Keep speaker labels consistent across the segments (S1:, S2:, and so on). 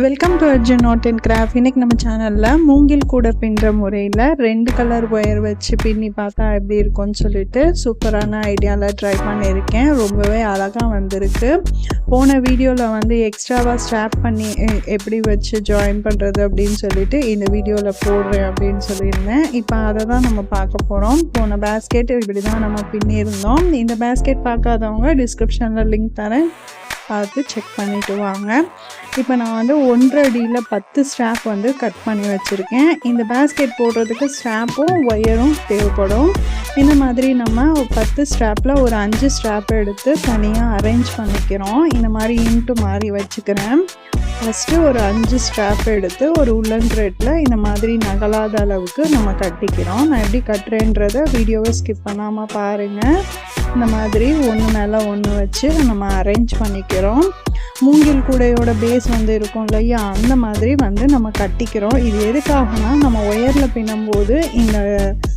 S1: Welcome to Arjun knot and craft இன்னைக்கு நம்ம சேனலில் மூங்கில் கூட பின்னுற முறையில் ரெண்டு கலர் ஒயர் வச்சு பின்னி பார்த்தா எப்படி இருக்கும்னு சொல்லிட்டு சூப்பரான ஐடியாவில் ட்ரை பண்ணியிருக்கேன். ரொம்பவே அழகாக வந்திருக்கு. போன வீடியோவில் வந்து எக்ஸ்ட்ராவாக ஸ்ட்ராப் பண்ணி எப்படி வச்சு ஜாயின் பண்ணுறது அப்படின்னு சொல்லிட்டு இந்த வீடியோவில் போடுறேன் அப்படின்னு சொல்லியிருந்தேன். இப்போ அதை தான் நம்ம பார்க்க போகிறோம் போன பேஸ்கெட் இப்படி தான் நம்ம பின்னியிருந்தோம். இந்த பேஸ்கெட் பார்க்காதவங்க டிஸ்கிரிப்ஷனில் லிங்க் தரேன். பார்த்து செக் பண்ணிவிட்டு வாங்க. இப்போ நான் வந்து ஒன்றரை அடியில் பத்து ஸ்ட்ராப் வந்து கட் பண்ணி வச்சுருக்கேன். இந்த பேஸ்கெட் போடுறதுக்கு ஸ்ட்ராப்பும் ஒயரும் தேவைப்படும். இந்த மாதிரி நம்ம பத்து ஸ்ட்ராப்பில் ஒரு அஞ்சு ஸ்ட்ராப் எடுத்து தனியாக அரேஞ்ச் பண்ணிக்கிறோம். இந்த மாதிரி இன்ட்டு மாதிரி வச்சுக்கிறேன். ஃபஸ்ட்டு ஒரு அஞ்சு ஸ்ட்ராப் எடுத்து ஒரு உள்ளன் த்ரெட்டில் இந்த மாதிரி நகலாத அளவுக்கு நம்ம கட்டிக்கிறோம். நான் எப்படி கட்டுறேன்றதை வீடியோவை ஸ்கிப் பண்ணாமல் பாருங்கள் இந்த மாதிரி ஒன்று மேலே ஒன்று வச்சு நம்ம அரேஞ்ச் பண்ணிக்கிறோம். மூங்கில் கூடையோட பேஸ் வந்து இருக்கும் இல்லையா? அந்த மாதிரி வந்து நம்ம கட்டிக்கிறோம். இது எதுக்காகனா நம்ம ஒயரில் பின்னும்போது இந்த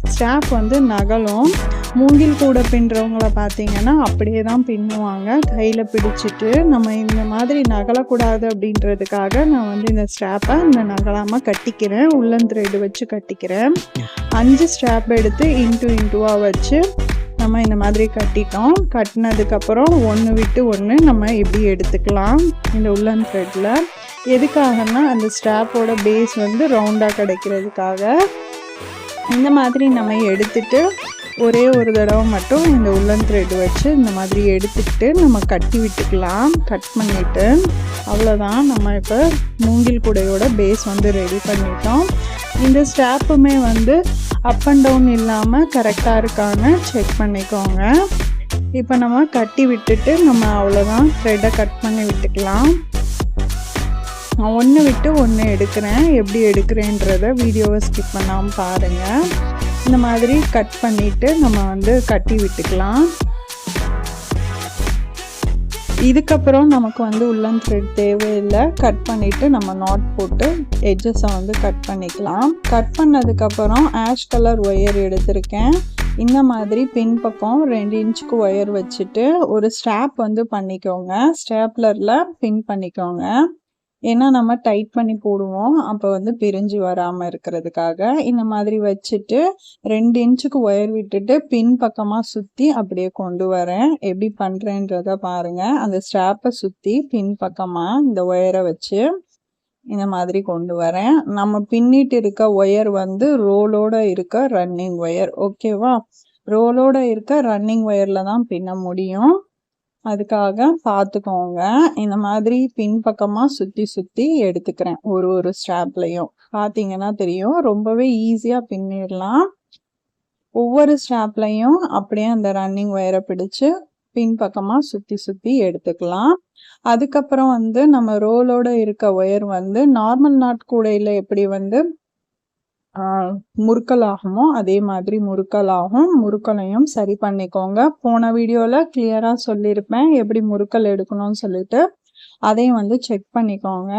S1: ஸ்டாஃப் வந்து நகலும். மூங்கில் கூடை பின்னுறவங்கள பார்த்தீங்கன்னா அப்படியே தான் பின்னுவாங்க. கையில் பிடிச்சிட்டு நம்ம இந்த மாதிரி நகலக்கூடாது அப்படின்றதுக்காக நான் வந்து இந்த ஸ்ட்ராப்பை இந்த நகலாமல் கட்டிக்கிறேன். உள்ளன் த்ரெட் வச்சு கட்டிக்கிறேன். அஞ்சு ஸ்ட்ராப் எடுத்து இன்ட்டு இன்ட்டுவாக வச்சு நம்ம இந்த மாதிரி கட்டிட்டோம். கட்டினதுக்கப்புறம் ஒன்று விட்டு ஒன்று நம்ம இப்படி எடுத்துக்கலாம். இந்த உள்ளன் த்ரெட்டில் எதுக்காகனா அந்த ஸ்டாப்போட பேஸ் வந்து ரவுண்டாக கிடைக்கிறதுக்காக. இந்த மாதிரி நம்ம எடுத்துட்டு ஒரே ஒரு தடவை மட்டும் இந்த உள்ளன் த்ரெட் வச்சு இந்த மாதிரி எடுத்துக்கிட்டு நம்ம கட்டி விட்டுக்கலாம். கட் பண்ணிவிட்டு அவ்வளோதான் நம்ம இப்போ மூங்கில் குடையோட பேஸ் வந்து ரெடி பண்ணிட்டோம். இந்த ஸ்டாப்புமே வந்து அப் அண்ட் டவுன் இல்லாமல் கரெக்டாக இருக்கான்னு செக் பண்ணிக்கோங்க. இப்போ நம்ம கட்டி விட்டுட்டு நம்ம அவ்வளோதான் த்ரெட்டை கட் பண்ணி விட்டுக்கலாம். நான் ஒன்று விட்டு ஒன்று எடுக்கிறேன். எப்படி எடுக்கிறேன்றத வீடியோவை ஸ்கிப் பண்ணாமல் பாருங்கள் இந்த மாதிரி கட் பண்ணிவிட்டு நம்ம வந்து கட்டி விட்டுக்கலாம். இதுக்கப்புறம் நமக்கு வந்து உள்ளன் த்ரெட் தேவையில்லை. கட் பண்ணிவிட்டு நம்ம நாட் போட்டு எட்ஜஸை வந்து கட் பண்ணிக்கலாம். கட் பண்ணதுக்கப்புறம் ஆஷ் கலர் ஒயர் எடுத்திருக்கேன். இந்த மாதிரி பின்பக்கம் ரெண்டு இன்ச்சுக்கு ஒயர் வச்சுட்டு ஒரு ஸ்டாப் வந்து பண்ணிக்கோங்க. ஸ்டாப்லரில் பின் பண்ணிக்கோங்க. ஏன்னா நம்ம டைட் பண்ணி போடுவோம். அப்போ வந்து பிரிஞ்சு வராமல் இருக்கிறதுக்காக. இந்த மாதிரி வச்சுட்டு ரெண்டு இன்ச்சுக்கு ஒயர் விட்டுட்டு பின் பக்கமாக சுற்றி அப்படியே கொண்டு வரேன். எப்படி பண்ணுறேன்றத பாருங்கள் அந்த ஸ்டாப்பை சுற்றி பின் பக்கமாக இந்த ஒயரை வச்சு இந்த மாதிரி கொண்டு வரேன். நம்ம பின்னிட்டு இருக்க ஒயர் வந்து ரோலோட இருக்க ரன்னிங் ஒயர் ஓகேவா ரோலோட இருக்க ரன்னிங் ஒயரில் தான் பின்ன முடியும். அதுக்காக பார்த்துக்கோங்க இந்த மாதிரி பின்பக்கமாக சுற்றி சுற்றி எடுத்துக்கிறேன். ஒரு ஒரு ஸ்ட்ராப்லையும். பார்த்தீங்கன்னா தெரியும். ரொம்பவே ஈஸியாக பின்னிடலாம். ஒவ்வொரு ஸ்ட்ராப்லையும் அப்படியே அந்த ரன்னிங் ஒயரை பிடிச்சு பின்பக்கமாக சுற்றி சுற்றி எடுத்துக்கலாம். அதுக்கப்புறம் வந்து நம்ம ரோலோட இருக்க ஒயர் வந்து நார்மல் நாட் கூடையில் எப்படி வந்து ஆஹ், அதே மாதிரி முறுக்கலாகும். முறுக்கலையும் சரி பண்ணிக்கோங்க. போன வீடியோவில் கிளியராக சொல்லியிருப்பேன். எப்படி முறுக்கல் எடுக்கணும்னு சொல்லிட்டு. அதையும் வந்து செக் பண்ணிக்கோங்க.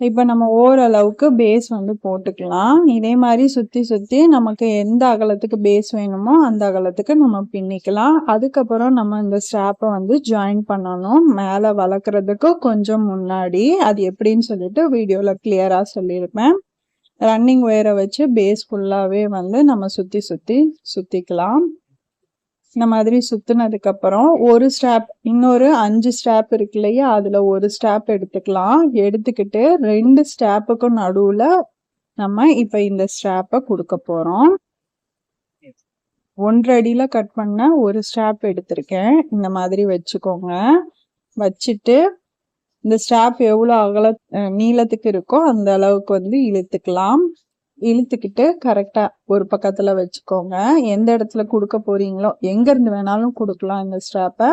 S1: இப்போ நம்ம ஓரளவுக்கு பேஸ் வந்து போட்டுக்கலாம். இதே மாதிரி சுற்றி சுற்றி நமக்கு எந்த அகலத்துக்கு பேஸ் வேணுமோ அந்த அகலத்துக்கு நம்ம பின்னிக்கலாம். அதுக்கப்புறம் நம்ம இந்த ஸ்டாப்பை வந்து ஜாயின் பண்ணணும். மேலே வளர்க்குறதுக்கு கொஞ்சம் முன்னாடி. அது எப்படின்னு சொல்லிட்டு வீடியோவில் கிளியராக சொல்லியிருப்பேன். ரன்னிங் ஒயரை வச்சு பேஸ் ஃபுல்லாகவே வந்து நம்ம சுற்றி சுற்றி சுற்றிக்கலாம் இந்த மாதிரி சுற்றுனதுக்கப்புறம் ஒரு ஸ்டாப் இன்னொரு அஞ்சு ஸ்டாப் இருக்கு இல்லையா? அதில் ஒரு ஸ்டாப் எடுத்துக்கலாம். எடுத்துக்கிட்டு ரெண்டு ஸ்டாப்புக்கும் நடுவில் நம்ம இப்போ இந்த ஸ்டாப்பை கொடுக்க போகிறோம் ஒன்றடியில் கட் பண்ண ஒரு ஸ்டாப் எடுத்திருக்கேன். இந்த மாதிரி வச்சுக்கோங்க. வச்சுட்டு இந்த ஸ்டாப் எவ்வளோ அகல நீளத்துக்கு இருக்கோ அந்த அளவுக்கு வந்து இழுத்துக்கலாம். இழுத்துக்கிட்டு கரெக்டாக ஒரு பக்கத்தில் வச்சுக்கோங்க. எந்த இடத்துல கொடுக்க போறீங்களோ எங்கேருந்து வேணாலும் கொடுக்கலாம் இந்த ஸ்டாப்பை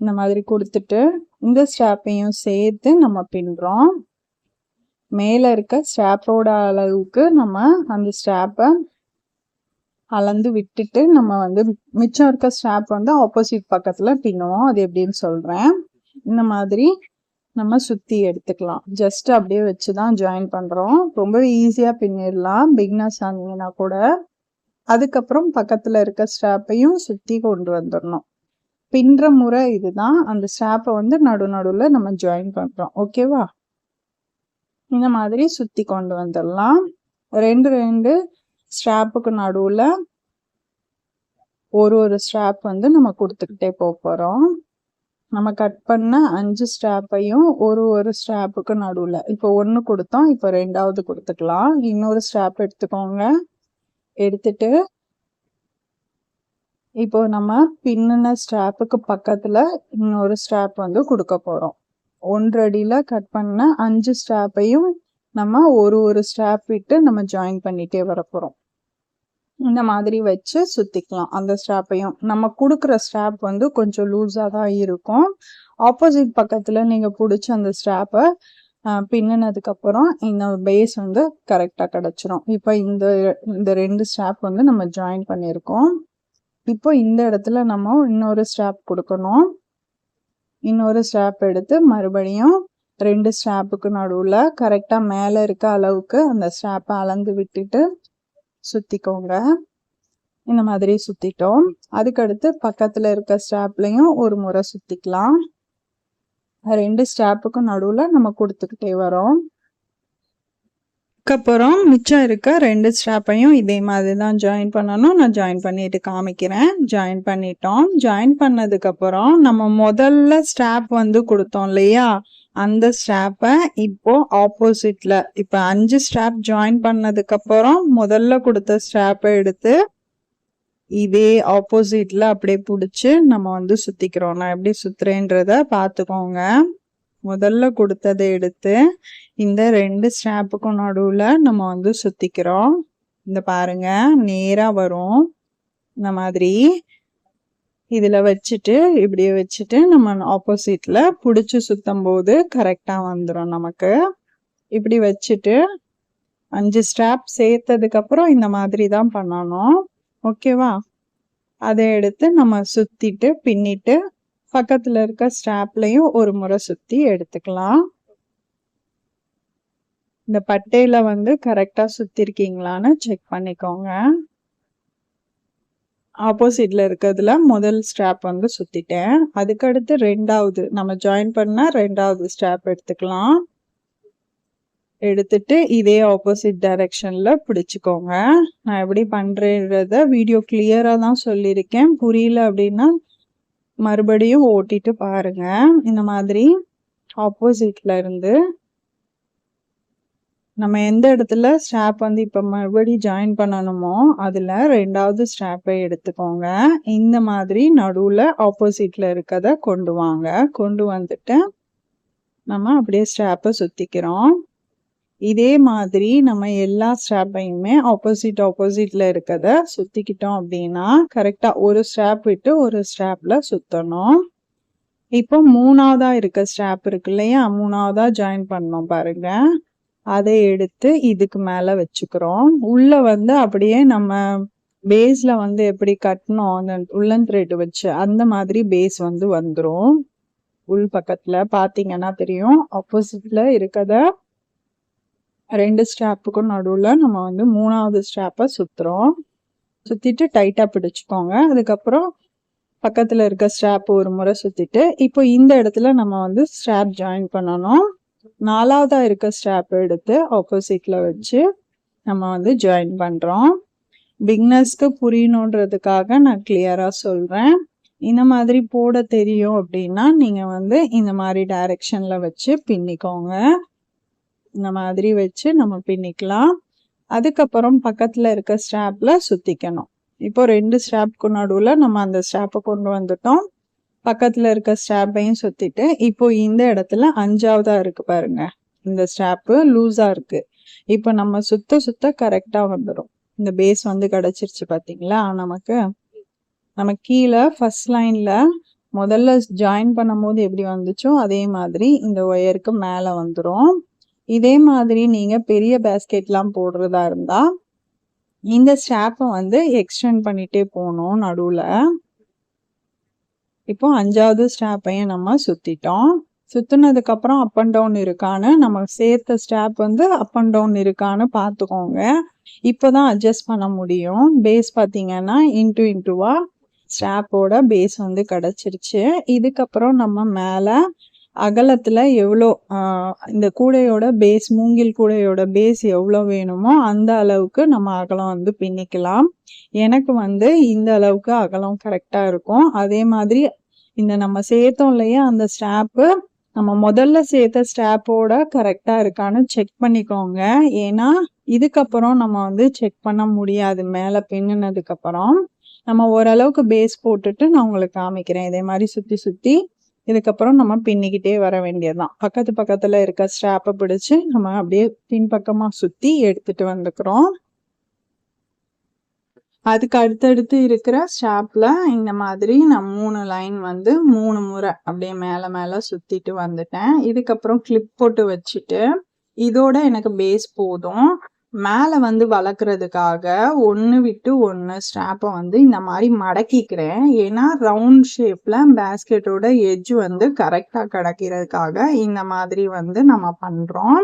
S1: இந்த மாதிரி கொடுத்துட்டு இந்த ஸ்டாப்பையும் சேர்த்து நம்ம பின்னுறோம் மேலே இருக்க ஸ்டாப்போட அளவுக்கு நம்ம அந்த ஸ்டாப்பை அளந்து விட்டுட்டு நம்ம வந்து மிச்சம் இருக்க ஸ்டாப் வந்து ஆப்போசிட் பக்கத்தில் பின்னுவோம். அது எப்படின்னு சொல்கிறேன் இந்த மாதிரி நம்ம சுற்றி எடுத்துக்கலாம். ஜஸ்ட் அப்படியே வச்சு தான் ஜாயின் பண்ணுறோம் ரொம்ப ஈஸியாக பின்னிடலாம். பிக்னஸ் ஆனீங்கன்னா கூட. அதுக்கப்புறம் பக்கத்தில் இருக்க ஸ்ட்ராப்பையும் சுற்றி கொண்டு வந்துடணும். பின்னுற முறை இதுதான். அந்த ஸ்ட்ராப்பை வந்து நடு நடுவில் நம்ம ஜாயின் பண்ணுறோம் ஓகேவா இந்த மாதிரி சுற்றி கொண்டு வந்துடலாம். ரெண்டு ரெண்டு ஸ்ட்ராப்புக்கு நடுவில் ஒரு ஒரு ஸ்ட்ராப் வந்து நம்ம கொடுத்துக்கிட்டே போக போகிறோம் நம்ம கட் பண்ண அஞ்சு ஸ்டாப்பையும் ஒரு ஒரு ஸ்டாப்புக்கு நடுவில். இப்போ ஒன்று கொடுத்தோம் இப்போ ரெண்டாவது கொடுத்துக்கலாம். இன்னொரு ஸ்டாப் எடுத்துக்கோங்க. எடுத்துட்டு இப்போ நம்ம பின்னின ஸ்டாப்புக்கு பக்கத்தில் இன்னொரு ஸ்டாப் வந்து கொடுக்க போகிறோம் ஒன்றடியில் கட் பண்ண அஞ்சு ஸ்டாப்பையும் நம்ம ஒரு ஒரு ஸ்டாப் விட்டு நம்ம ஜாயின் பண்ணிகிட்டே வரப்போகிறோம் இந்த மாதிரி வச்சு சுத்திக்கலாம் அந்த ஸ்ட்ராப்பையும் நம்ம கொடுக்குற ஸ்ட்ராப் வந்து கொஞ்சம் லூஸாக தான் இருக்கும். ஆப்போசிட் பக்கத்தில் நீங்கள் பிடிச்ச அந்த ஸ்ட்ராப்பை பின்னினதுக்கப்புறம் இந்த பேஸ் வந்து கரெக்டாக கிடச்சிரும். இப்போ இந்த இந்த ரெண்டு ஸ்ட்ராப் வந்து நம்ம ஜாயின் பண்ணியிருக்கோம். இப்போ இந்த இடத்துல நம்ம இன்னொரு ஸ்ட்ராப் கொடுக்கணும். இன்னொரு ஸ்ட்ராப் எடுத்து மறுபடியும் ரெண்டு ஸ்ட்ராப்புக்கு நடுவில் கரெக்டாக மேலே இருக்க அளவுக்கு அந்த ஸ்ட்ராப்பை அளந்து விட்டுட்டு சுற்றிக்கோங்க இந்த மாதிரி சுற்றிட்டோம் அதுக்கடுத்து பக்கத்தில் இருக்க ஸ்டாப்லையும் ஒரு முறை சுற்றிக்கலாம் ரெண்டு ஸ்டாப்புக்கும் நடுவில் நம்ம கொடுத்துக்கிட்டே வரோம். அதுக்கப்புறம் மிச்சம் இருக்க ரெண்டு ஸ்டாப்பையும் இதே மாதிரி தான் ஜாயின் பண்ணணும். நான் ஜாயின் பண்ணிட்டு காமிக்கிறேன். ஜாயின் பண்ணிட்டோம். ஜாயின் பண்ணதுக்கப்புறம் நம்ம முதல்ல ஸ்டாப் வந்து கொடுத்தோம் இல்லையா? அந்த ஸ்ட்ராப்பை இப்போ ஆப்போசிட்ல இப்போ அஞ்சு ஸ்ட்ராப் ஜாயின் பண்ணதுக்கப்புறம் முதல்ல கொடுத்த ஸ்ட்ராப்பை எடுத்து இதே ஆப்போசிட்ல அப்படியே பிடிச்சி நம்ம வந்து சுத்திக்கிறோம். நான் எப்படி சுத்துறேன்றத பார்த்துக்கோங்க. முதல்ல கொடுத்ததை எடுத்து இந்த ரெண்டு ஸ்ட்ராப்புக்கும் நடுவில் நம்ம வந்து சுத்திக்கிறோம். இந்த பாருங்க நேராக வரும். இந்த மாதிரி இதில் வச்சுட்டு இப்படியே வச்சுட்டு நம்ம ஆப்போசிட்டில் பிடிச்சி சுற்றும் போது கரெக்டாக வந்துடும் நமக்கு. இப்படி வச்சுட்டு அஞ்சு ஸ்ட்ராப் சேர்த்ததுக்கப்புறம் இந்த மாதிரி தான் பண்ணணும். ஓகேவா அதை எடுத்து நம்ம சுற்றிட்டு பின்னிட்டு பக்கத்தில் இருக்க ஸ்ட்ராப்லையும் ஒரு முறை சுற்றி எடுத்துக்கலாம். இந்த பட்டையில் வந்து கரெக்டாக சுற்றிருக்கீங்களான்னு செக் பண்ணிக்கோங்க. ஆப்போசிட்டில் இருக்கிறதுல முதல் ஸ்ட்ராப் வந்து சுற்றிட்டேன் அதுக்கடுத்து ரெண்டாவது நம்ம ஜாயின் பண்ணால் ரெண்டாவது ஸ்ட்ராப் எடுத்துக்கலாம். எடுத்துட்டு இதே ஆப்போசிட் டைரக்ஷனில் பிடிச்சிக்கோங்க. நான் எப்படி பண்ணுறத வீடியோ கிளியராக தான் சொல்லியிருக்கேன். புரியல அப்படின்னா மறுபடியும் ஓட்டிட்டு பாருங்கள் இந்த மாதிரி ஆப்போசிட்டில் இருந்து நம்ம எந்த இடத்துல ஸ்ட்ராப் வந்து இப்போ மறுபடியும் ஜாயின் பண்ணணுமோ அதில் ரெண்டாவது ஸ்ட்ராப்பை எடுத்துக்கோங்க. இந்த மாதிரி நடுவில் ஆப்போசிட்டில் இருக்கதை கொண்டு வாங்க. கொண்டு வந்துட்டு நம்ம அப்படியே ஸ்ட்ராப்பை சுற்றிக்கிறோம் இதே மாதிரி நம்ம எல்லா ஸ்ட்ராப்பையுமே ஆப்போசிட் ஆப்போசிட்டில் இருக்கத சுற்றிக்கிட்டோம் அப்படின்னா கரெக்டாக ஒரு ஸ்ட்ராப் விட்டு ஒரு ஸ்ட்ராப்பில் சுற்றணும் இப்போ மூணாவதாக இருக்க ஸ்ட்ராப் இருக்கு இல்லையா? மூணாவதாக ஜாயின் பண்ணோம் பாருங்கள் அதை எடுத்து இதுக்கு மேல வச்சுக்கிறோம். உள்ள வந்து அப்படியே நம்ம பேஸ்ல வந்து எப்படி கட்டணும்? அந்த உள்ளன் த்ரெட் வச்சு அந்த மாதிரி பேஸ் வந்து வந்துடும் உள் பக்கத்துல பாத்தீங்கன்னா தெரியும். ஆப்போசிட்ல இருக்கத ரெண்டு ஸ்ட்ராப்புக்கும் நடுவில் நம்ம வந்து மூணாவது ஸ்ட்ராப்பை சுற்றுறோம் சுற்றிட்டு டைட்டாக பிடிச்சிக்கோங்க. அதுக்கப்புறம் பக்கத்தில் இருக்க ஸ்ட்ராப் ஒரு முறை சுற்றிட்டு இப்போ இந்த இடத்துல நம்ம வந்து ஸ்ட்ராப் ஜாயின் பண்ணணும். நாலாவதாக இருக்க ஸ்டாப் எடுத்து ஆப்போசிட்டில் வச்சு நம்ம வந்து ஜாயின் பண்ணுறோம் பிக்னஸ்க்கு புரியணுன்றதுக்காக நான் கிளியராக சொல்கிறேன் இந்த மாதிரி போட தெரியும் அப்படின்னா நீங்கள் வந்து இந்த மாதிரி டைரெக்ஷனில் வச்சு பின்னிக்கோங்க. இந்த மாதிரி வச்சு நம்ம பின்னிக்கலாம். அதுக்கப்புறம் பக்கத்தில் இருக்க ஸ்டாப்பில் சுற்றிக்கணும் இப்போ ரெண்டு ஸ்டாப்க்கு நடுவில் நம்ம அந்த ஸ்டாப்பை கொண்டு வந்துட்டோம். பக்கத்தில் இருக்க ஸ்டாப்பையும் சுற்றிட்டு இப்போ இந்த இடத்துல அஞ்சாவதாக இருக்குது பாருங்க. இந்த ஸ்டாப்பு லூஸாக இருக்குது இப்போ நம்ம சுத்த சுத்த கரெக்டாக வந்துடும் இந்த பேஸ் வந்து கிடச்சிருச்சு பார்த்தீங்களா நமக்கு நம்ம கீழே ஃபர்ஸ்ட் லைனில் முதல்ல ஜாயின் பண்ணும்போது எப்படி வந்துச்சோ அதே மாதிரி இந்த ஒயருக்கு மேலே வந்துடும் இதே மாதிரி நீங்கள் பெரிய பேஸ்கெட்லாம் போடுறதா இருந்தால் இந்த ஸ்டாப்பை வந்து எக்ஸ்டெண்ட் பண்ணிகிட்டே போகணும் நடுவில். இப்போ அஞ்சாவது ஸ்டாப்பையும் நம்ம சுற்றிட்டோம் சுற்றுனதுக்கப்புறம் அப் அண்ட் டவுன் இருக்கான்னு நம்ம சேர்த்த ஸ்டாப் வந்து அப் அண்ட் டவுன் இருக்கான்னு பார்த்துக்கோங்க. இப்போ தான் அட்ஜஸ்ட் பண்ண முடியும். பேஸ் பார்த்தீங்கன்னா இன்ட்டு இன்ட்டுவா ஸ்டாப்போட பேஸ் வந்து கிடச்சிருச்சு. இதுக்கப்புறம் நம்ம மேலே அகலத்தில் எவ்வளோ இந்த கூடையோட பேஸ் மூங்கில் கூடையோட பேஸ் எவ்வளோ வேணுமோ அந்த அளவுக்கு நம்ம அகலம் வந்து பின்னிக்கலாம். எனக்கு வந்து இந்த அளவுக்கு அகலம் கரெக்டாக இருக்கும். அதே மாதிரி இந்த நம்ம சேர்த்தோம் இல்லையா அந்த ஸ்டாப்பு நம்ம முதல்ல சேர்த்த ஸ்டாப்போட கரெக்டாக இருக்கான்னு செக் பண்ணிக்கோங்க. ஏன்னா இதுக்கப்புறம் நம்ம வந்து செக் பண்ண முடியாது. மேலே பின்னினதுக்கப்புறம் நம்ம ஓரளவுக்கு பேஸ் போட்டுட்டு நான் உங்களுக்கு காமிக்கிறேன். இதே மாதிரி சுற்றி சுற்றி இதுக்கப்புறம் நம்ம பின்னிக்கிட்டே வர வேண்டியதுதான். பக்கத்து பக்கத்தில் இருக்க ஸ்ட்ராப்பை பிடிச்சி நம்ம அப்படியே பின்பக்கமாக சுற்றி எடுத்துட்டு வந்துக்கிறோம். அதுக்கு அடுத்தடுத்து இருக்கிற ஸ்டாப்பில் இந்த மாதிரி நான் மூணு லைன் வந்து மூணு முறை அப்படியே மேலே மேலே சுற்றிட்டு வந்துட்டேன். இதுக்கப்புறம் கிளிப் போட்டு வச்சுட்டு இதோட எனக்கு பேஸ் போதும். மேலே வந்து வளர்க்குறதுக்காக ஒன்று விட்டு ஒன்று ஸ்ட்ராப்பை வந்து இந்த மாதிரி மடக்கிக்கிறேன். ஏன்னா ரவுண்ட் ஷேப்பில் பேஸ்கெட்டோட எஜ் வந்து கரெக்டாக கிடைக்கிறதுக்காக இந்த மாதிரி வந்து நம்ம பண்ணுறோம்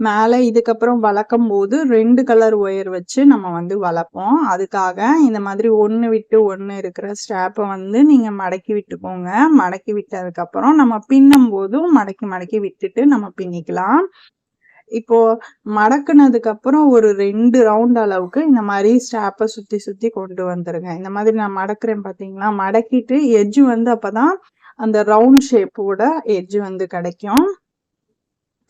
S1: மேலே இதுக்கப்புறம் வளர்க்கும் போது ரெண்டு கலர் ஒயர் வச்சு நம்ம வந்து வளர்ப்போம். அதுக்காக இந்த மாதிரி ஒன்று விட்டு ஒன்று இருக்கிற ஸ்ட்ராப்பை வந்து நீங்கள் மடக்கி விட்டுக்கோங்க. மடக்கி விட்டதுக்கப்புறம் நம்ம பின்னும் போதும் மடக்கி மடக்கி விட்டுட்டு நம்ம பின்னிக்கலாம். இப்போ மடக்குனதுக்கு அப்புறம் ஒரு ரெண்டு ரவுண்ட் அளவுக்கு இந்த மாதிரி ஸ்டாப்பை சுத்தி சுத்தி கொண்டு வந்துருங்க. இந்த மாதிரி நான் மடக்குறேன் பாத்தீங்களா? மடக்கிட்டு எஜ்ஜு வந்து அப்பதான் அந்த ரவுண்ட் ஷேப்போட எஜ்ஜு வந்து கிடைக்கும்.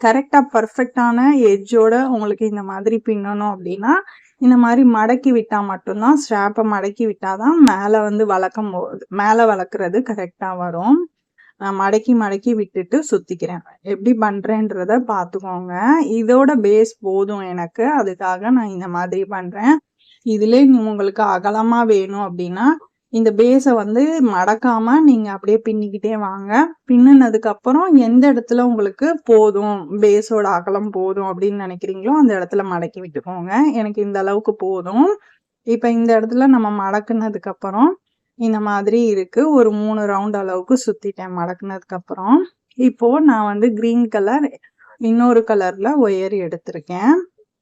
S1: கரெக்டா பர்ஃபெக்டான எஜ்ஜோட உங்களுக்கு இந்த மாதிரி பின்னணும் அப்படின்னா இந்த மாதிரி மடக்கி விட்டா மட்டும்தான் ஸ்ட்ராப்பை மடக்கி விட்டாதான் மேல வந்து வளர்க்கும் போது மேல வளர்க்குறது கரெக்டாக வரும். நான் மடக்கி மடக்கி விட்டுட்டு சுத்திக்கிறேன். எப்படி பண்றேன்றத பார்த்துக்கோங்க. இதோட பேஸ் போதும் எனக்கு. அதுக்காக நான் இந்த மாதிரி பண்றேன். இதுல உங்களுக்கு அகலமா வேணும் அப்படின்னா இந்த பேஸை வந்து மடக்காம நீங்க அப்படியே பின்னிக்கிட்டே வாங்க. பின்னுனதுக்கு அப்புறம் எந்த இடத்துல உங்களுக்கு போதும்? பேஸோட அகலம் போதும் அப்படின்னு நினைக்கிறீங்களோ அந்த இடத்துல மடக்கி விட்டுக்கோங்க. எனக்கு இந்த அளவுக்கு போதும். இப்ப இந்த இடத்துல நம்ம மடக்குனதுக்கு அப்புறம் இந்த மாதிரி இருக்கு. ஒரு மூணு ரவுண்ட் அளவுக்கு சுத்திட்டேன் மடக்குனதுக்கு அப்புறம் இப்போ நான் வந்து கிரீன் கலர் இன்னொரு கலர்ல ஒயர் எடுத்திருக்கேன்.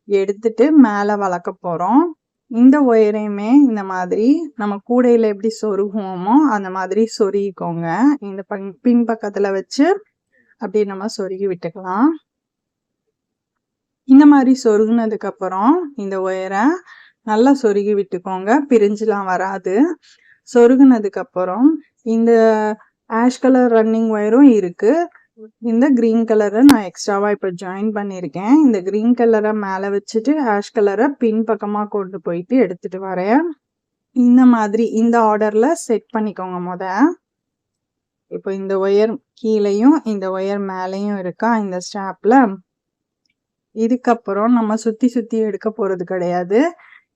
S1: எடுத்துட்டு மேலே வளர்க்க போறோம். இந்த ஒயரையுமே இந்த மாதிரி நம்ம கூடையில எப்படி சொருகுவோமோ அந்த மாதிரி சொருகிக்கோங்க. இந்த பின் பக்கத்துல வச்சு அப்படி நம்ம சொருகி விட்டுக்கலாம். இந்த மாதிரி சொருகுனதுக்கப்புறம் இந்த ஒயரை நல்லா சொருகி விட்டுக்கோங்க. பிரிஞ்சுலாம் வராது. சொருகுனதுக்கு அப்புறம் இந்த ஆஷ் கலர் ரன்னிங் ஒயரும் இருக்கு. இந்த கிரீன் கலரை நான் எக்ஸ்ட்ராவா இப்போ ஜாயின் பண்ணியிருக்கேன். இந்த கிரீன் கலரை மேலே வச்சுட்டு ஆஷ் கலரை பின் பக்கமாக கொண்டு போயிட்டு எடுத்துட்டு வரேன். இந்த மாதிரி இந்த ஆர்டர்ல செட் பண்ணிக்கோங்க முத. இப்போ இந்த ஒயர் கீழேயும் இந்த ஒயர் மேலேயும் இருக்கா இந்த ஸ்டாப்ல. இதுக்கப்புறம் நம்ம சுத்தி சுத்தி எடுக்க போறது கிடையாது.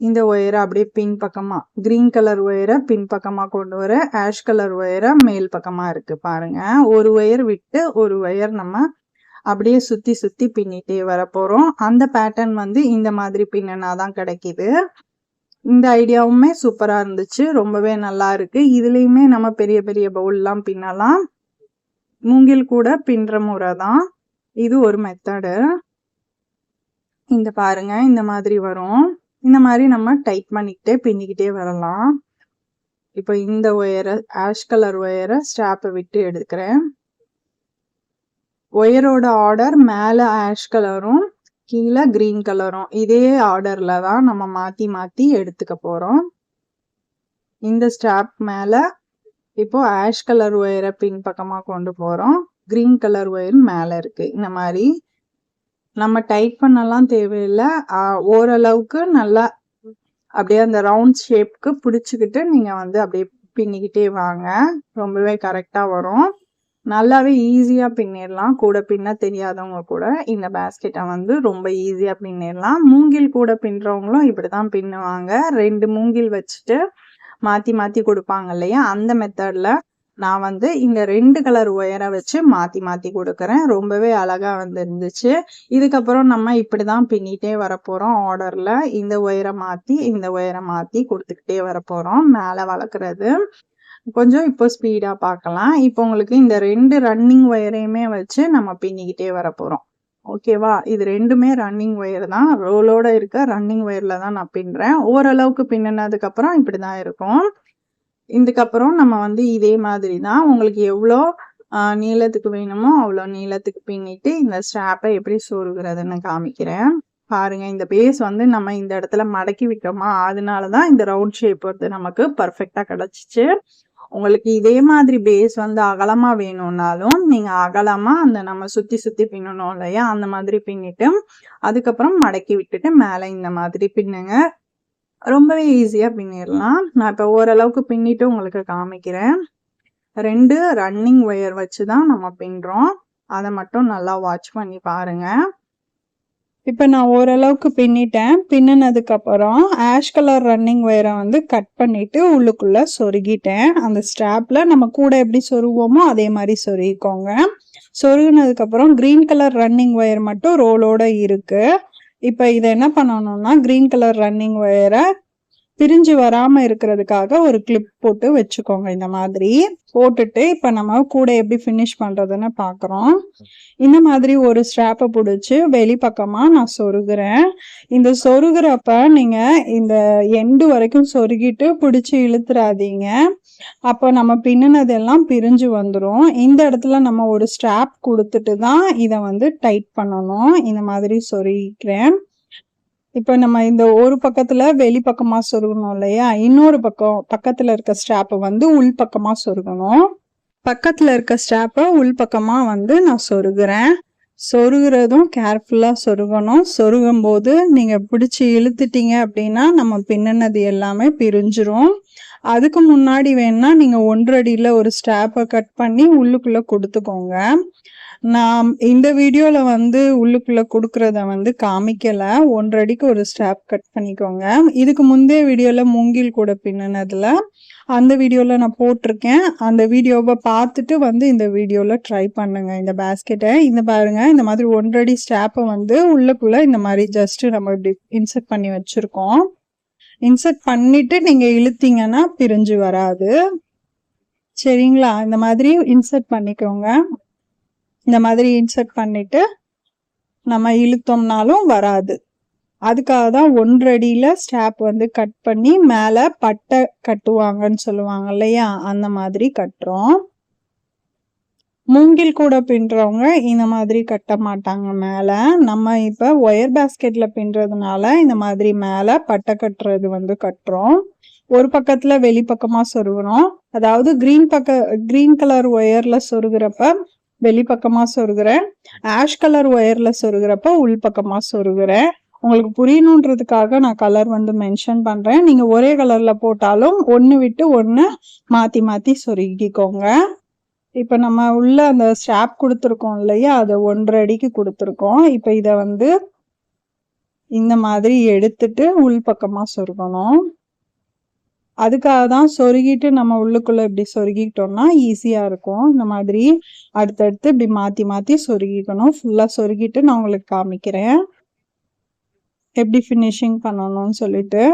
S1: இந்த ஒயரை அப்படியே பின் பக்கமாக கிரீன் கலர் ஒயரை பின் பக்கமாக கொண்டு வர ஆஷ் கலர் ஒயரை மேல் பக்கமாக இருக்குது பாருங்கள் ஒரு ஒயர் விட்டு ஒரு ஒயர் நம்ம அப்படியே சுற்றி சுற்றி பின்னிட்டே வர போகிறோம் அந்த பேட்டர்ன் வந்து இந்த மாதிரி பின்னனாதான் கிடைக்கிது. இந்த ஐடியாவுமே சூப்பராக இருந்துச்சு. ரொம்பவே நல்லா இருக்குது இதுலேயுமே நம்ம பெரிய பெரிய பவுல்லாம் பின்னலாம். மூங்கில் கூட பின்னுற முறை தான். இது ஒரு மெத்தடு இந்த பாருங்க இந்த மாதிரி வரும். இந்த மாதிரி நம்ம டைட் பண்ணிக்கிட்டே பின்னிக்கிட்டே வரலாம். இப்போ இந்த ஒயரை ஆஷ் கலர் ஒயரை ஸ்டாப்பை விட்டு எடுக்கிறேன். ஒயரோட ஆர்டர் மேலே ஆஷ் கலரும் கீழே க்ரீன் கலரும் இதே ஆர்டரில் தான் நம்ம மாற்றி மாற்றி எடுத்துக்க போகிறோம் இந்த ஸ்டாப் மேலே இப்போ ஆஷ் கலர் ஒயரை பின் பக்கமாக கொண்டு போகிறோம் கிரீன் கலர் ஒயர் மேலே இருக்குது இந்த மாதிரி நம்ம டைட் பண்ணலாம் தேவையில்லை. ஓரளவுக்கு நல்லா அப்படியே அந்த ரவுண்ட் ஷேப்க்கு பிடிச்சிக்கிட்டு நீங்கள் வந்து அப்படியே பின்னிக்கிட்டே வாங்க. ரொம்பவே கரெக்டாக வரும். நல்லாவே ஈஸியாக பின்னிடலாம். கூட பின்ன தெரியாதவங்க கூட இந்த பேஸ்கெட்டை வந்து ரொம்ப ஈஸியாக பின்னிடலாம். மூங்கில் கூட பின்னுறவங்களும் இப்படி தான் பின்னுவாங்க. ரெண்டு மூங்கில் வச்சுட்டு மாற்றி மாற்றி கொடுப்பாங்க இல்லையா? அந்த மெத்தடில் நான் வந்து இந்த ரெண்டு கலர் ஒயரை வச்சு மாற்றி மாற்றி கொடுக்குறேன். ரொம்பவே அழகாக வந்துருந்துச்சு. இதுக்கப்புறம் நம்ம இப்படி தான் பின்னிட்டே வரப்போகிறோம் ஆர்டரில் இந்த ஒயரை மாற்றி இந்த ஒயரை மாற்றி கொடுத்துக்கிட்டே வரப்போகிறோம் மேலே வளர்க்குறது. கொஞ்சம் இப்போ ஸ்பீடாக பார்க்கலாம். இப்போ உங்களுக்கு இந்த ரெண்டு ரன்னிங் ஒயரையுமே வச்சு நம்ம பின்னிக்கிட்டே வரப்போகிறோம் ஓகேவா இது ரெண்டுமே ரன்னிங் ஒயர் தான். ரோலோட இருக்க ரன்னிங் ஒயரில் தான் நான் பின்னுறேன். ஓரளவுக்கு பின்னினதுக்கப்புறம் இப்படி தான் இருக்கும். இதுக்கப்புறம் நம்ம வந்து இதே மாதிரி தான் உங்களுக்கு எவ்வளோ நீளத்துக்கு வேணுமோ அவ்வளோ நீளத்துக்கு பின்னிட்டு இந்த ஸ்ட்ராப்பை எப்படி சொருகிறதுன்னு காமிக்கிறேன். பாருங்க இந்த பேஸ் வந்து நம்ம இந்த இடத்துல மடக்கி விட்டோமா அதனால தான் இந்த ரவுண்ட் ஷேப் வந்து நமக்கு பர்ஃபெக்டாக கிடச்சிச்சு. உங்களுக்கு இதே மாதிரி பேஸ் வந்து அகலமாக வேணும்னாலும் நீங்கள் அகலமாக அந்த நம்ம சுற்றி சுற்றி பின்னணும் இல்லையா அந்த மாதிரி பின்னிட்டு அதுக்கப்புறம் மடக்கி விட்டுட்டு மேலே இந்த மாதிரி பின்னுங்க. ரொம்பவே ஈஸியாக பின்னிடலாம். நான் இப்போ ஓரளவுக்கு பின்னிட்டு உங்களுக்கு காமிக்கிறேன். ரெண்டு ரன்னிங் ஒயர் வச்சு தான் நம்ம பின்னுறோம் அதை மட்டும் நல்லா வாட்ச் பண்ணி பாருங்க. இப்போ நான் ஓரளவுக்கு பின்னிட்டேன். பின்னினதுக்கப்புறம் ஆஷ் கலர் ரன்னிங் ஒயரை வந்து கட் பண்ணிவிட்டு உள்ளுக்குள்ளே சொருகிட்டேன். அந்த ஸ்ட்ராப்பில் நம்ம கூட எப்படி சொருகுவோமோ அதே மாதிரி சொருகிக்கோங்க. சொருகினதுக்கப்புறம் க்ரீன் கலர் ரன்னிங் ஒயர் மட்டும் ரோலோட இருக்குது இப்போ இதை என்ன பண்ணணும்னா கிரீன் கலர் ரன்னிங் ஒயரை பிரிஞ்சு வராம இருக்கிறதுக்காக ஒரு கிளிப் போட்டு வச்சுக்கோங்க. இந்த மாதிரி போட்டுட்டு இப்ப நம்ம கூட எப்படி ஃபினிஷ் பண்றதுன்னு பாக்குறோம். இந்த மாதிரி ஒரு ஸ்ட்ராப்பை பிடிச்சி வெளிப்பக்கமா நான் சொருகிறேன். இந்த சொருகிறப்ப நீங்க இந்த எண்டு வரைக்கும் சொருகிட்டு பிடிச்சி இழுத்துறாதீங்க. அப்போ நம்ம பின்னினதெல்லாம் பிரிஞ்சு வந்துடும் இந்த இடத்துல நம்ம ஒரு ஸ்ட்ராப் கொடுத்துட்டு தான் இதை வந்து டைட் பண்ணணும். இந்த மாதிரி சொருகிக்கிறேன். இப்போ நம்ம இந்த ஒரு பக்கத்தில் வெளி சொருகணும் இல்லையா? இன்னொரு பக்கம் பக்கத்தில் இருக்க ஸ்ட்ராப்பை வந்து உள் பக்கமாக சொருகணும். பக்கத்தில் இருக்க ஸ்ட்ராப்பை உள் பக்கமாக வந்து நான் சொருகிறேன். சொருகிறதும் கேர்ஃபுல்லாக சொருகணும். சொருகும் போது நீங்கள் பிடிச்சி இழுத்துட்டீங்க அப்படின்னா நம்ம பின்னினது எல்லாமே பிரிஞ்சிரும். அதுக்கு முன்னாடி வேணால் நீங்கள் ஒன்றடியில் ஒரு ஸ்ட்ராப்பை கட் பண்ணி உள்ளுக்குள்ளே கொடுத்துக்கோங்க. நான் இந்த வீடியோவில் வந்து உள்ளுக்குள்ள கொடுக்கறத வந்து காமிக்கலை. ஒன்றடிக்கு ஒரு ஸ்டாப் கட் பண்ணிக்கோங்க. இதுக்கு முந்தைய வீடியோவில் மூங்கில் கூட பின்னினதில் அந்த வீடியோவில் நான் போட்டிருக்கேன். அந்த வீடியோவை பார்த்துட்டு வந்து இந்த வீடியோவில் ட்ரை பண்ணுங்கள் இந்த பேஸ்கெட்டை இந்த பாருங்கள் இந்த மாதிரி ஒன்றடி ஸ்டாப்பை வந்து உள்ளுக்குள்ளே இந்த மாதிரி ஜஸ்ட்டு நம்ம இப்படி இன்சர்ட் பண்ணி வச்சுருக்கோம். இன்சர்ட் பண்ணிட்டு நீங்க இழுத்தீங்கன்னா பிரிஞ்சு வராது. சரிங்களா? இந்த மாதிரி இன்சர்ட் பண்ணிக்கோங்க. இந்த மாதிரி இன்சர்ட் பண்ணிட்டு நம்ம இழுத்தோம்னாலும் வராது. அதுக்காக தான் ஒன்றடியில் ஸ்டாப் வந்து கட் பண்ணி மேலே பட்டை கட்டுவாங்கன்னு சொல்லுவாங்க இல்லையா? அந்த மாதிரி கட்டுறோம். மூங்கில் கூட பின்றவங்க இந்த மாதிரி கட்ட மாட்டாங்க மேலே. நம்ம இப்போ ஒயர் பேஸ்கெட்டில் பின்றதுனால இந்த மாதிரி மேலே பட்டை கட்டுறது வந்து கட்டுறோம். ஒரு பக்கத்தில் வெளிப்பக்கமாக சொருகிறோம். அதாவது கிரீன் பக்க கிரீன் கலர் ஒயரில் சொருகிறப்ப வெளிப்பக்கமாக சொருகிறேன். ஆஷ் கலர் ஒயரில் சொருகிறப்ப உள் பக்கமாக சொருகிறேன். உங்களுக்கு புரியணுன்றதுக்காக நான் கலர் வந்து மென்ஷன் பண்ணுறேன் நீங்கள் ஒரே கலரில் போட்டாலும் ஒன்று விட்டு ஒன்று மாற்றி மாற்றி சொருகிக்கோங்க. இப்போ நம்ம உள்ள அந்த ஸ்டாப் கொடுத்துருக்கோம் இல்லையா? அதை ஒன்றரை அடிக்கு கொடுத்துருக்கோம். இப்போ இதை வந்து இந்த மாதிரி எடுத்துட்டு உள் பக்கமாக சொருகணும். அதுக்காக தான் சொருகிட்டு நம்ம உள்ளுக்குள்ள இப்படி சொருகிக்கிட்டோம்னா ஈஸியா இருக்கும். இந்த மாதிரி அடுத்தடுத்து இப்படி மாத்தி மாத்தி சொருகிக்கணும். ஃபுல்லா சொருகிட்டு நான் உங்களுக்கு காமிக்கிறேன். எப்படி ஃபினிஷிங் பண்ணணும்னு சொல்லிட்டு.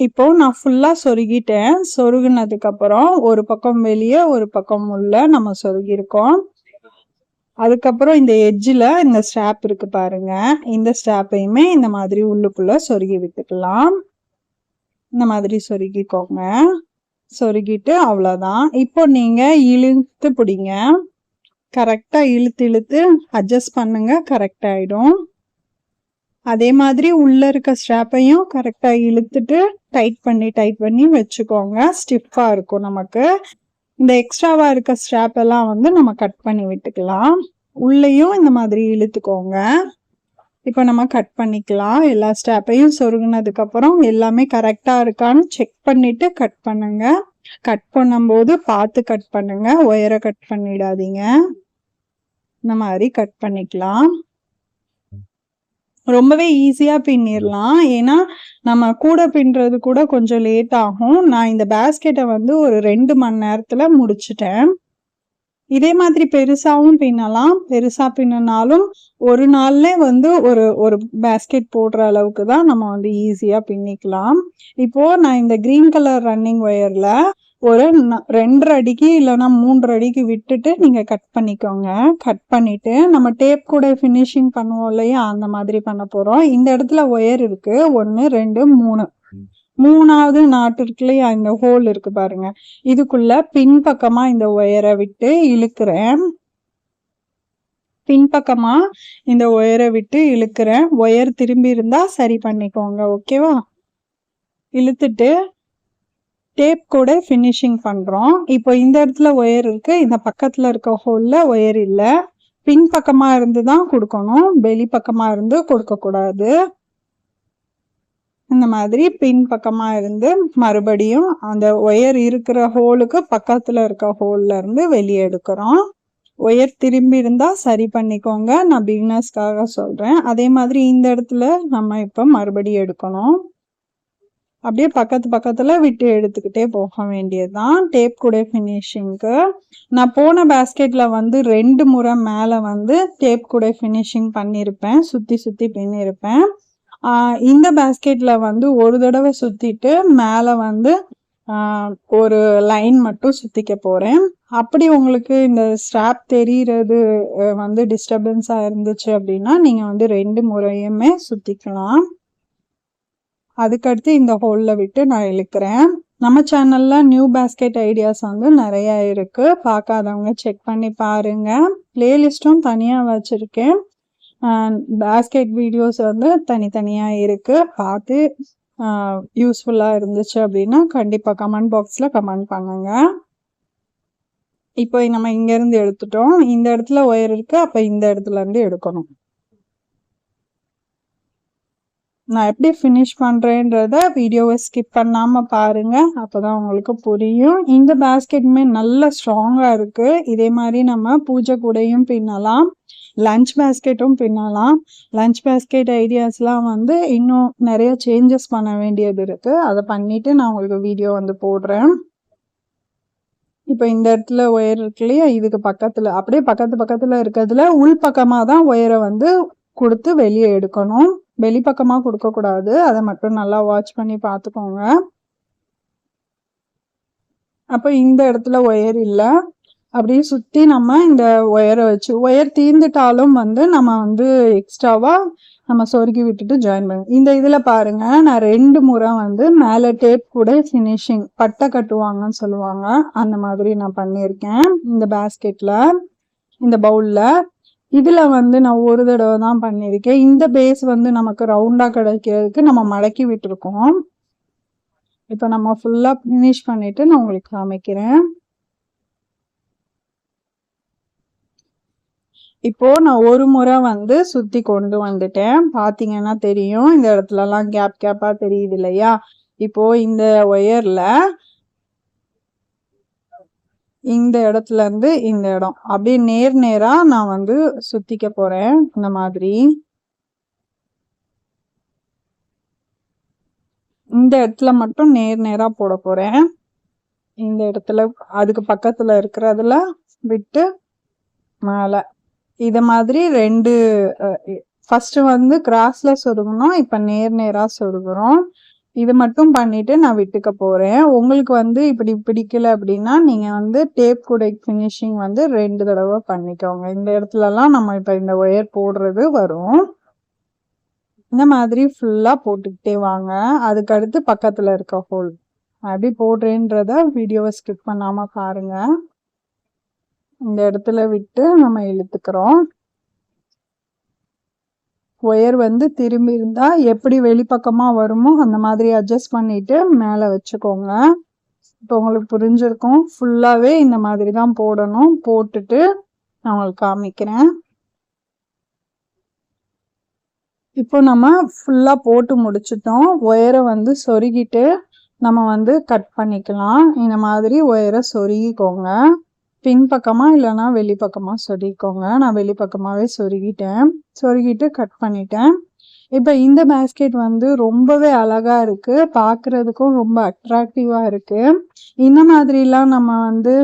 S1: இப்போ நான் ஃபுல்லா சொருகிட்டேன். சொருகினதுக்கு அப்புறம் ஒரு பக்கம் வெளியே ஒரு பக்கம் உள்ள நம்ம சொருகிருக்கோம் அதுக்கப்புறம் இந்த எட்ஜில் இந்த ஸ்டாப் இருக்கு பாருங்க. இந்த ஸ்டாப்பையுமே இந்த மாதிரி உள்ளுக்குள்ள சொருகி விட்டுக்கலாம். இந்த மாதிரி சொருகிக்கோங்க. சொருகிட்டு அவ்வளோதான் இப்போ நீங்கள் இழுத்து பிடிங்க. கரெக்டாக இழுத்து இழுத்து அட்ஜஸ்ட் பண்ணுங்க கரெக்ட் ஆகிடும் அதே மாதிரி உள்ள இருக்க ஸ்ட்ராப்பையும் கரெக்டாக இழுத்துட்டு டைட் பண்ணி டைட் பண்ணி வச்சுக்கோங்க. ஸ்டிஃபாக இருக்கும் நமக்கு. இந்த எக்ஸ்ட்ராவாக இருக்க ஸ்ட்ராப் எல்லாம் வந்து நம்ம கட் பண்ணி விட்டுக்கலாம். உள்ளேயும் இந்த மாதிரி இழுத்துக்கோங்க. இப்போ நம்ம கட் பண்ணிக்கலாம். எல்லா ஸ்டாப்பையும் சொருகினதுக்கப்புறம் எல்லாமே கரெக்டாக இருக்கான்னு செக் பண்ணிவிட்டு கட் பண்ணுங்க. கட் பண்ணும்போது பார்த்து கட் பண்ணுங்க. ஒயரை கட் பண்ணிடாதீங்க. இந்த மாதிரி கட் பண்ணிக்கலாம். ரொம்பவே ஈஸியா பின்னிடலாம் ஏன்னா நம்ம கூட பின்றது கூட கொஞ்சம் லேட் ஆகும். நான் இந்த பேஸ்கெட்டை வந்து ஒரு ரெண்டு மணி நேரத்துல முடிச்சிட்டேன். இதே மாதிரி பெருசாவும் பின்னலாம். பெருசா பின்னினாலும் ஒரு நாள்ல வந்து ஒரு ஒரு பேஸ்கெட் போடுற அளவுக்கு தான் நம்ம வந்து ஈஸியா பின்னிக்கலாம். இப்போ நான் இந்த கிரீன் கலர் ரன்னிங் ஒயர்ல ஒரு ந- ரெண்டரை அடிக்கு இல்லைன்னா மூன்றரை அடிக்கு விட்டுட்டு நீங்கள் கட் பண்ணிக்கோங்க. கட் பண்ணிட்டு நம்ம டேப் கூட ஃபினிஷிங் பண்ணுவோம் இல்லையா? அந்த மாதிரி பண்ண போகிறோம் இந்த இடத்துல ஒயர் இருக்கு. ஒன்று ரெண்டு மூணு. மூணாவது நாட்டு இருக்குல்லையா இந்த ஹோல் இருக்கு பாருங்க. இதுக்குள்ள பின்பக்கமா இந்த ஒயரை விட்டு இழுக்கிறேன். பின்பக்கமா இந்த ஒயரை விட்டு இழுக்கிறேன். ஒயர் திரும்பி இருந்தா சரி பண்ணிக்கோங்க. ஓகேவா இழுத்துட்டு டேப் கூட ஃபினிஷிங் பண்ணுறோம் இப்போ இந்த இடத்துல ஒயர் இருக்குது இந்த பக்கத்தில் இருக்க ஹோலில் ஒயர் இல்லை. பின் பக்கமாக இருந்து தான் கொடுக்கணும். வெளி பக்கமாக இருந்து கொடுக்கக்கூடாது இந்த மாதிரி பின் பக்கமாக இருந்து மறுபடியும் அந்த ஒயர் இருக்கிற ஹோலுக்கு பக்கத்தில் இருக்க ஹோல்ல இருந்து வெளியே எடுக்கிறோம். ஒயர் திரும்பி இருந்தால் சரி பண்ணிக்கோங்க. நான் பிகினர்ஸ்க்காக சொல்கிறேன் அதே மாதிரி இந்த இடத்துல நம்ம இப்போ மறுபடியும் எடுக்கணும். அப்படியே பக்கத்து பக்கத்தில் விட்டு எடுத்துக்கிட்டே போக வேண்டியதுதான். டேப் கூட ஃபினிஷிங்க்கு நான் போன பேஸ்கெட்டில் வந்து ரெண்டு முறை மேலே வந்து டேப் கூட ஃபினிஷிங் பண்ணியிருப்பேன் சுற்றி சுற்றி பின்னிருப்பேன். இந்த பேஸ்கெட்டில் வந்து ஒரு தடவை சுற்றிட்டு மேலே வந்து ஒரு லைன் மட்டும் சுத்திக்க போகிறேன் அப்படி உங்களுக்கு இந்த ஸ்ட்ராப் தெரிகிறது வந்து டிஸ்டர்பன்ஸாக இருந்துச்சு அப்படின்னா நீங்கள் வந்து ரெண்டு முறையுமே சுற்றிக்கலாம் அதுக்கடுத்து இந்த ஹோலில் விட்டு நான் இழுக்கிறேன். நம்ம சேனலில் நியூ பேஸ்கெட் ஐடியாஸ் வந்து நிறையா இருக்குது பார்க்காதவங்க செக் பண்ணி பாருங்கள் பிளேலிஸ்ட்டும் தனியாக வச்சுருக்கேன். பேஸ்கெட் வீடியோஸ் வந்து தனித்தனியாக இருக்குது பார்த்து யூஸ்ஃபுல்லாக இருந்துச்சு அப்படின்னா கண்டிப்பாக கமெண்ட் பாக்ஸில் கமெண்ட் பண்ணுங்க. இப்போ நம்ம இங்கேருந்து எடுத்துட்டோம். இந்த இடத்துல ஒயர் இருக்கு. அப்போ இந்த இடத்துலருந்து எடுக்கணும். நான் எப்படி ஃபினிஷ் பண்ணுறேன்றத வீடியோவை ஸ்கிப் பண்ணாமல் பாருங்கள் அப்போ தான் உங்களுக்கு புரியும். இந்த பேஸ்கெட்டுமே நல்ல ஸ்ட்ராங்காக இருக்குது இதே மாதிரி நம்ம பூஜை கூடையும் பின்னலாம். லஞ்ச் பேஸ்கெட்டும் பின்னலாம். லஞ்ச் பேஸ்கெட் ஐடியாஸ்லாம் வந்து இன்னும் நிறைய சேஞ்சஸ் பண்ண வேண்டியது இருக்குது அதை பண்ணிவிட்டு நான் உங்களுக்கு வீடியோ வந்து போடுறேன். இப்போ இந்த இடத்துல ஒயர் இருக்கு இல்லையா? இதுக்கு பக்கத்தில் அப்படியே பக்கத்து பக்கத்தில் இருக்கிறதுல உள் பக்கமாக தான் ஒயரை வந்து கொடுத்து வெளியே எடுக்கணும். வெளிப்பக்கமாக கொடுக்கக்கூடாது அதை மட்டும் நல்லா வாட்ச் பண்ணி பார்த்துக்கோங்க. அப்போ இந்த இடத்துல ஒயர் இல்லை. அப்படியே சுற்றி நம்ம இந்த ஒயரை வச்சு ஒயர் தீர்ந்துட்டாலும் வந்து நம்ம வந்து எக்ஸ்ட்ராவாக நம்ம சொருகி விட்டுட்டு ஜாயின் பண்ணுவோம் இந்த இதில் பாருங்க நான் ரெண்டு முறை வந்து மேலே டேப் கூட ஃபினிஷிங் பட்டை கட்டுவாங்கன்னு சொல்லுவாங்க. அந்த மாதிரி நான் பண்ணியிருக்கேன். இந்த பேஸ்கெட்டில் இந்த பவுலில் இதுல வந்து நான் ஒரு தடவை தான் பண்ணியிருக்கேன். இந்த பேஸ் வந்து நமக்கு ரவுண்டா கிடைக்கிறதுக்கு நம்ம மடக்கி விட்டுருக்கோம். இப்போ நம்ம ஃபுல்லா ஃபினிஷ் பண்ணிட்டு நான் உங்களுக்கு காமிக்கிறேன். இப்போ நான் ஒரு முறை வந்து சுத்தி கொண்டு வந்துட்டேன். பாத்தீங்கன்னா தெரியும் இந்த இடத்துல எல்லாம் கேப் கேப்பா தெரியுது இல்லையா? இப்போ இந்த ஒயர்ல இந்த இடத்துல இருந்து இந்த இடம். அப்படியே நேர் நேரா நான் வந்து சுத்திக்க போறேன் இந்த மாதிரி. இந்த இடத்துல மட்டும் நேர் நேரா போட போறேன். இந்த இடத்துல அதுக்கு பக்கத்துல இருக்கிறதுல விட்டு மேல. இத மாதிரி ரெண்டு ஃபர்ஸ்ட் வந்து கிராஸ்ல சொருகணும் இப்ப நேர் நேரா சொருகிறோம். இது மட்டும் பண்ணிட்டு நான் விட்டுக்க போகிறேன் உங்களுக்கு வந்து இப்படி பிடிக்கல அப்படின்னா நீங்கள் வந்து டேப் குடை ஃபினிஷிங் வந்து ரெண்டு தடவை பண்ணிக்கோங்க. இந்த இடத்துலலாம் நம்ம இப்போ இந்த ஒயர் போடுறது வரும். இந்த மாதிரி ஃபுல்லாக போட்டுக்கிட்டே வாங்க. அதுக்கடுத்து பக்கத்தில் இருக்க ஹோல் அப்படி போடுறேன்றத வீடியோவை ஸ்கிப் பண்ணாமல் பாருங்க. இந்த இடத்துல விட்டு நம்ம இழுத்துக்கிறோம். ஒயர் வந்து திரும்பி இருந்தால் எப்படி வெளிப்பக்கமாக வருமோ அந்த மாதிரி அட்ஜஸ்ட் பண்ணிட்டு மேலே வச்சுக்கோங்க. இப்போ உங்களுக்கு புரிஞ்சிருக்கும். ஃபுல்லாகவே இந்த மாதிரி தான் போடணும். போட்டுட்டு நான் உங்களுக்கு காமிக்கிறேன். இப்போ நம்ம ஃபுல்லாக போட்டு முடிச்சிட்டோம். ஒயரை வந்து சொருகிட்டு நம்ம வந்து கட் பண்ணிக்கலாம். இந்த மாதிரி ஒயரை சொருகிக்கோங்க. பின்பக்கமாக இல்லைன்னா வெளிப்பக்கமாக சொருகிக்கோங்க. நான் வெளிப்பக்கமாகவே சொருகிட்டேன். சொருகிட்டு கட் பண்ணிட்டேன். இப்போ இந்த பேஸ்கெட் வந்து ரொம்பவே அழகாக இருக்குது பார்க்குறதுக்கும் ரொம்ப அட்ராக்டிவாக இருக்குது இந்த மாதிரிலாம் நம்ம வந்து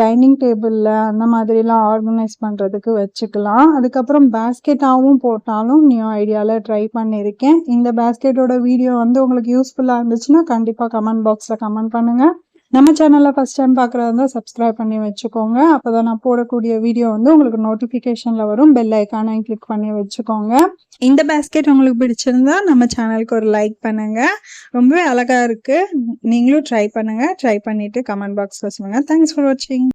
S1: டைனிங் டேபிளில் அந்த மாதிரிலாம் ஆர்கனைஸ் பண்ணுறதுக்கு வச்சுக்கலாம். அதுக்கப்புறம் பேஸ்கெட்டாகவும் போட்டாலும் நியூ ஐடியாவில் ட்ரை பண்ணியிருக்கேன் இந்த பேஸ்கெட்டோட வீடியோ வந்து உங்களுக்கு யூஸ்ஃபுல்லாக இருந்துச்சுன்னா கண்டிப்பாக கமெண்ட் பாக்ஸில் கமெண்ட் பண்ணுங்கள் நம்ம சேனலில் ஃபஸ்ட் டைம் பார்க்குறதா சப்ஸ்கிரைப் பண்ணி வச்சுக்கோங்க. அப்போ தான் நான் போடக்கூடிய வீடியோ வந்து உங்களுக்கு நோட்டிஃபிகேஷனில் வரும். பெல் ஐக்கானையும் கிளிக் பண்ணி வச்சுக்கோங்க. இந்த பேஸ்கெட் உங்களுக்கு பிடிச்சிருந்தா நம்ம சேனலுக்கு ஒரு லைக் பண்ணுங்கள் ரொம்பவே அழகாக இருக்குது நீங்களும் ட்ரை பண்ணுங்கள் ட்ரை பண்ணிவிட்டு கமெண்ட் பாக்ஸில் சொல்லுங்கள் தேங்க்ஸ் ஃபார் வாட்சிங்